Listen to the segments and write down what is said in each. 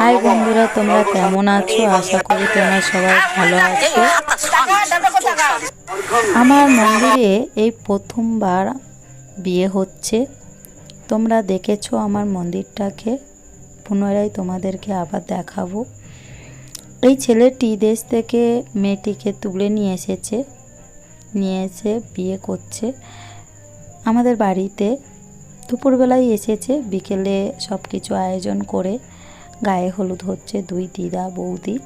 High বন্ধুরা, তোমরা কেমন আছো? আশা করি তোমরা সবাই ভালো আছো। আমার মন্দিরে এই প্রথমবার বিয়ে হচ্ছে। তোমরা দেখেছ আমার মন্দিরটাকে। পুনরায় তোমাদেরকে আবার দেখাবো। এই ছেলেটি দেশ থেকে মেয়েটিকে তুলে নিয়ে এসেছে, নিয়ে এসে বিয়ে করছে। আমাদের বাড়িতে দুপুরবেলায় এসেছে, বিকেলে সব কিছু আয়োজন করে। গায়ে হলুদ হচ্ছে, দুই দিদা বৌদি।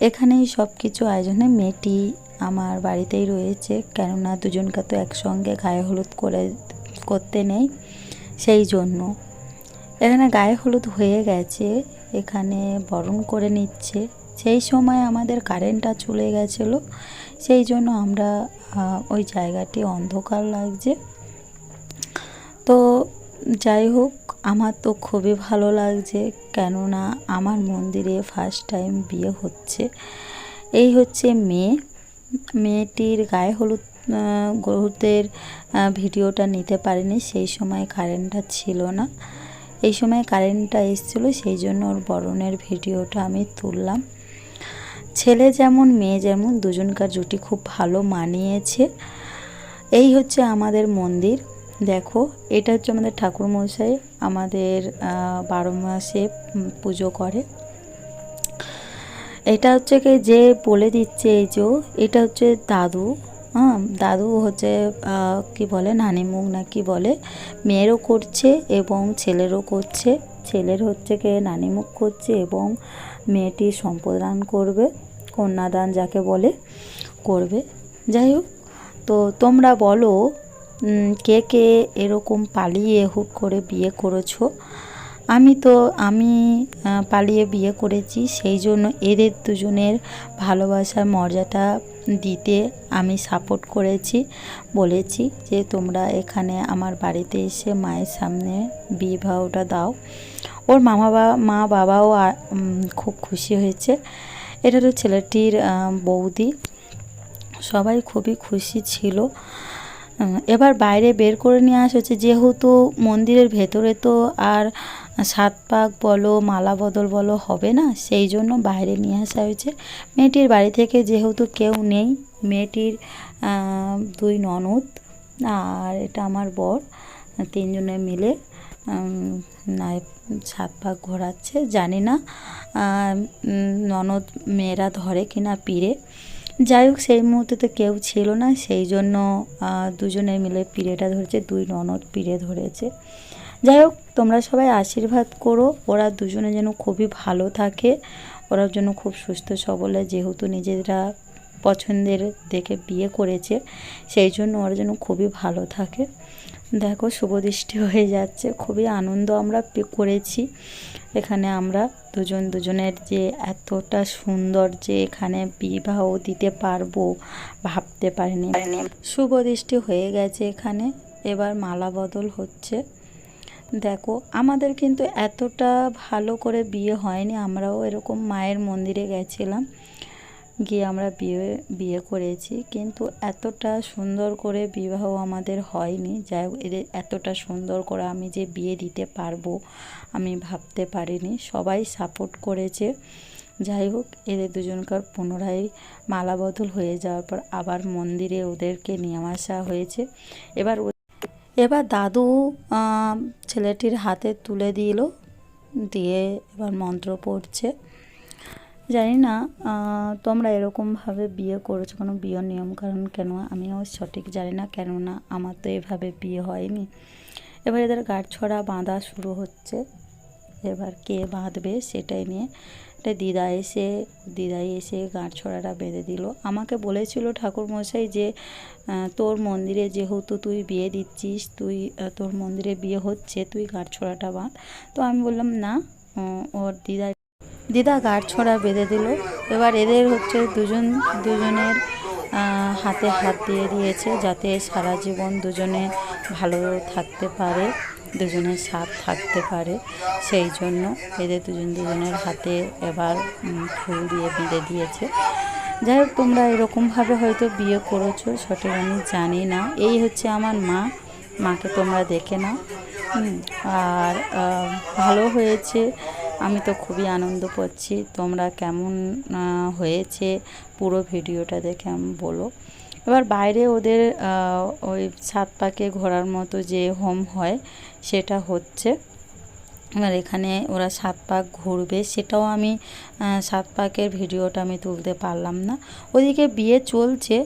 এখানেই সব কিছু আয়োজনে মেয়েটি আমার বাড়িতেই রয়েছে, কেননা দুজনকে তো একসঙ্গে গায়ে হলুদ করে, করতে নেই সেই জন্য। এখানে গায়ে হলুদ হয়ে গেছে, এখানে বরণ করে নিচ্ছে। সেই সময় আমাদের কারেন্টটা চলে গেছিল, সেই জন্য আমরা ওই জায়গাটি অন্ধকার লাগছে। তো যাই হোক আমার তো খুবই ভালো লাগছে কেননা আমার মন্দিরে ফার্স্ট টাইম বিয়ে হচ্ছে। এই হচ্ছে মেয়ে। মেয়েটির গায়ে হলুদ আহ, ভিডিওটা নিতে পারিনি সেই সময় কারেন্টটা ছিল না। এই সময় কারেন্টটা এসেছিল সেই জন্য ওর বরণের ভিডিওটা আমি তুললাম। ছেলে যেমন মেয়ে যেমন দুজনকার জুটি খুব ভালো মানিয়েছে। এই হচ্ছে আমাদের মন্দির। দেখো, এটা হচ্ছে আমাদের ঠাকুর মশাই আমাদের বারো মাসে পুজো করে। এটা হচ্ছে কি যে বলে দিচ্ছে এই যে এটা হচ্ছে দাদু হ্যাঁ দাদু হচ্ছে কি বলে নানি মুখ না কি বলে, মেয়েরও করছে এবং ছেলেরও করছে। ছেলের হচ্ছে কি নানি মুখ করছে এবং মেয়েটি সম্প্রদান করবে, কন্যাদান যাকে বলে, করবে। যাই হোক, তো তোমরা বলো কে কে এরকম পালিয়ে হুট করে বিয়ে করেছ? আমি তো, আমি পালিয়ে বিয়ে করেছি, সেই জন্য এদের দুজনের ভালোবাসার মর্যাদা দিতে আমি সাপোর্ট করেছি, বলেছি যে তোমরা এখানে আমার বাড়িতে এসে মায়ের সামনে বিবাহটা দাও। ওর মামা বা, মা বাবাও খুব খুশি হয়েছে। এটা তো ছেলেটির বৌদি। সবাই খুবই খুশি ছিল। এবার বাইরে বের করে নিয়ে আসা হচ্ছে। যেহেতু মন্দিরের ভেতরে তো আর সাত পাক বলো, মালা বদল বলো হবে না, সেই জন্য বাইরে নিয়ে আসা হয়েছে। মেয়েটির বাড়ি থেকে যেহেতু কেউ নেই, মেয়েটির দুই ননদ আর এটা আমার বর, তিনজনে মিলে সাত পাক ঘোরাচ্ছে, জানি না ননদ মেয়েরা ধরে কিনা পিড়ে যাই হোক, সেই মুহূর্তে তো কেউ ছিল না, সেই জন্য দুজনে মিলে পিড়েটা ধরেছে, দুই ননদ পিড়ে ধরেছে। যাই হোক, তোমরা সবাই আশীর্বাদ করো, ওরা দুজনে যেন খুবই ভালো থাকে, ওরা যেন খুব সুস্থ সবলে, যেহেতু নিজেরা পছন্দের দেখে বিয়ে করেছে, সেই জন্য ওরা যেন খুবই ভালো থাকে। দেখো শুভদৃষ্টি হয়ে যাচ্ছে খুবই আনন্দ আমরা করেছি। এখানে আমরা দুজন দুজনের যে এতটা সুন্দর যে এখানে বিবাহ দিতে পারব ভাবতে পারিনি। শুভদৃষ্টি হয়ে গেছে এখানে এবার মালা বদল হচ্ছে। দেখো আমাদের কিন্তু এতটা ভালো করে বিয়ে হয়নি আমরাও এরকম মায়ের মন্দিরে গেছিলাম। গিয়ে আমরা বিয়ে বিয়ে করেছি। কিন্তু এতটা সুন্দর করে বিবাহ আমাদের হয়নি। যাই এদের এতটা সুন্দর করে আমি যে বিয়ে দিতে পারব, আমি ভাবতে পারিনি। সবাই সাপোর্ট করেছে। যাই হোক, এদের দুজনকার পুনরায় মালা বদল হয়ে যাওয়ার পর আবার মন্দিরে ওদেরকে নিয়ে আসা হয়েছে। এবার এবার দাদু ছেলেটির হাতে তুলে দিল। দিয়ে এবার মন্ত্র পড়ছে। জানি না তোমরা এরকমভাবে বিয়ে করেছ কোনো বিয়ের নিয়ম, কারণ কেন আমিও সঠিক জানি না কেননা আমার তো এভাবে বিয়ে হয়নি। এবার এদের গাঁটছড়া বাঁধা শুরু হচ্ছে। এবার কে বাঁধবে সেটাই নিয়ে এটা দিদা এসে, দিদাই এসে গাঁটছড়াটা বেঁধে দিল। আমাকে বলেছিল ঠাকুরমশাই যে তোর মন্দিরে যেহেতু তুই বিয়ে দিচ্ছিস, তুই তোর মন্দিরে বিয়ে হচ্ছে, তুই গাঁটছড়াটা বাঁধ। তো আমি বললাম, না ওর দিদা দিদা গাঢ় ছড়া বেঁধে দিল। এবার এদের হচ্ছে দুজন, দুজনের হাতে হাত দিয়ে দিয়েছে যাতে সারা জীবন দুজনে ভালো থাকতে পারে, দুজনের সাথ থাকতে পারে। সেই জন্য এদের দুজন, দুজনের হাতে এবার ফুল দিয়ে বেঁধে দিয়েছে। যাই হোক, তোমরা এরকমভাবে হয়তো বিয়ে করেছ সঠিক আমি জানি না। এই হচ্ছে আমার মা। মাকে তোমরা দেখে নাও। আর ভালো হয়েছে। আমি তো খুবই আনন্দ পাচ্ছি তোমরা কেমন হয়েছে পুরো ভিডিওটা দেখে আমি, বলো। এবার বাইরে ওদের ওই সাত পাকে ঘোরার মতো যে হোম হয়, সেটা হচ্ছে, এবার এখানে ওরা সাত পাক ঘুরবে। সেটাও আমি সাত পাকের ভিডিওটা আমি তুলতে পারলাম না। ওদিকে বিয়ে চলছে,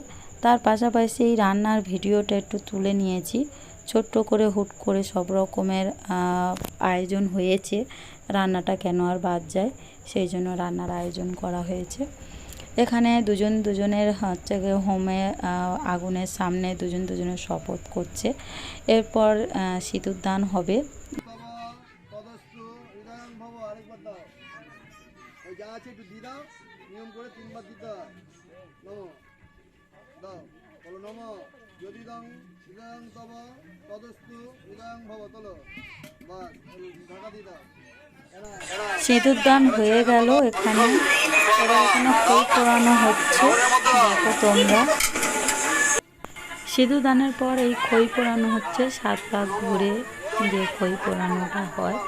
তার পাশাপাশি এই রান্নার ভিডিওটা একটু তুলে নিয়েছি। ছোট্ট করে হুট করে সব রকমের আয়োজন হয়েছে। রান্নাটা কেন আর বাদ যায়, সেই জন্য রান্নার আয়োজন করা হয়েছে। এখানে দুজন দুজনের হচ্ছে হোমে আগুনের সামনে দুজন দুজনের শপথ করছে। এরপর সিঁদুর দান হবে। ঢাকা এনা, এনা। সিঁদুর দান হয়ে গেল এখানে। এবার এখানে ফুল পরানো হচ্ছে। দেখো তোমরা। সিঁদুর দানের পর এই খই পোড়ানো হচ্ছে। সাত পাক ঘুরে যে খই পোড়ানোটা হয়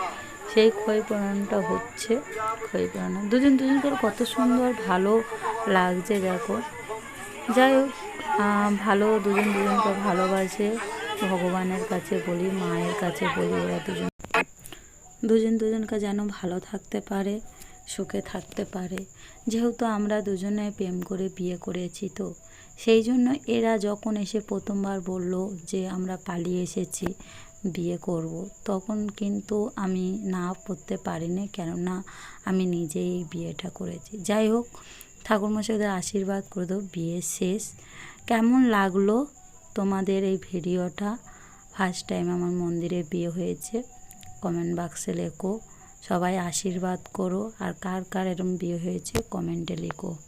সেই খই পোড়ানোটা হচ্ছে। খই পোড়ানো। দুজন দুজন করে কত সুন্দর ভালো লাগছে দেখো। যাই হোক ভালো দুজন দুজনকে ভালোবাসে। ভগবানের কাছে বলি মায়ের কাছে বলি ওরা দুজন দুজন দুজনকে যেন ভালো থাকতে পারে, সুখে থাকতে পারে। যেহেতু আমরা দুজনে প্রেম করে বিয়ে করেছি তো, সেই জন্য এরা যখন এসে প্রথমবার বলল যে আমরা পালিয়ে এসেছি বিয়ে করব, তখন কিন্তু আমি না করতে পারিনি, কেননা আমি নিজেই বিয়েটা করেছি। যাই হোক, ঠাকুরমশাইদের আশীর্বাদ করে দেবো বিয়ে শেষ। কেমন লাগল তোমাদের এই ভিডিওটা? ফার্স্ট টাইম আমার মন্দিরে বিয়ে হয়েছে। কমেন্ট বাক্সে লেখো। সবাই আশীর্বাদ করো। আর কার কার এরম বিয়ে হয়েছে কমেন্টে লেখো।